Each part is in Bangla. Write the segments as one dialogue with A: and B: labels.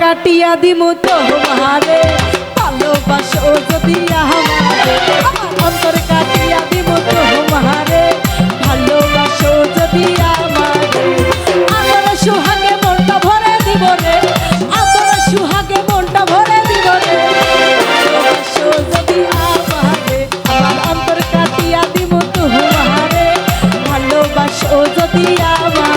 A: কাটিয়া দিম তোমারে ভালোবাসো যদি আমারে, আমার অন্তরে কাটিয়া দিব তোমারে ভালোবাসো যদি আমারে আদরে সোহাগে মনটা ভরে দিব রে। আদরে সোহাগে মনটা ভরে দিব রে। ভালোবাসো যদি আমারে, আমার যদি আমারে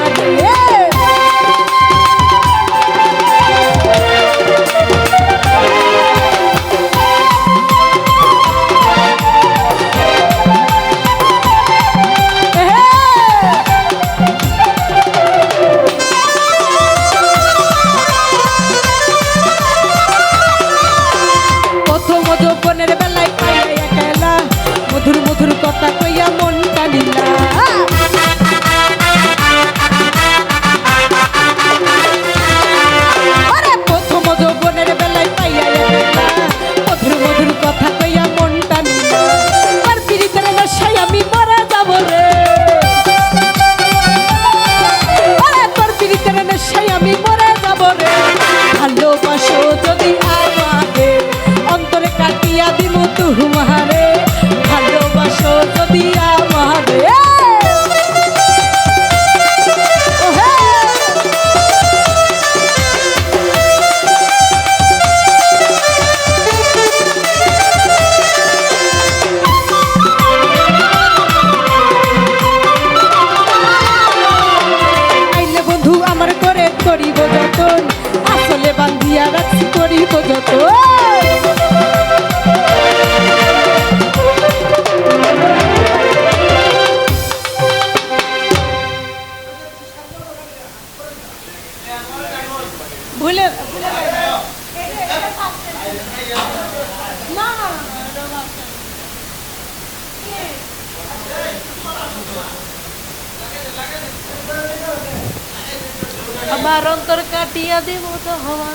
A: করিব যতন ভুলে আমার অন্তর কাটিয়া দেব তো হওয়া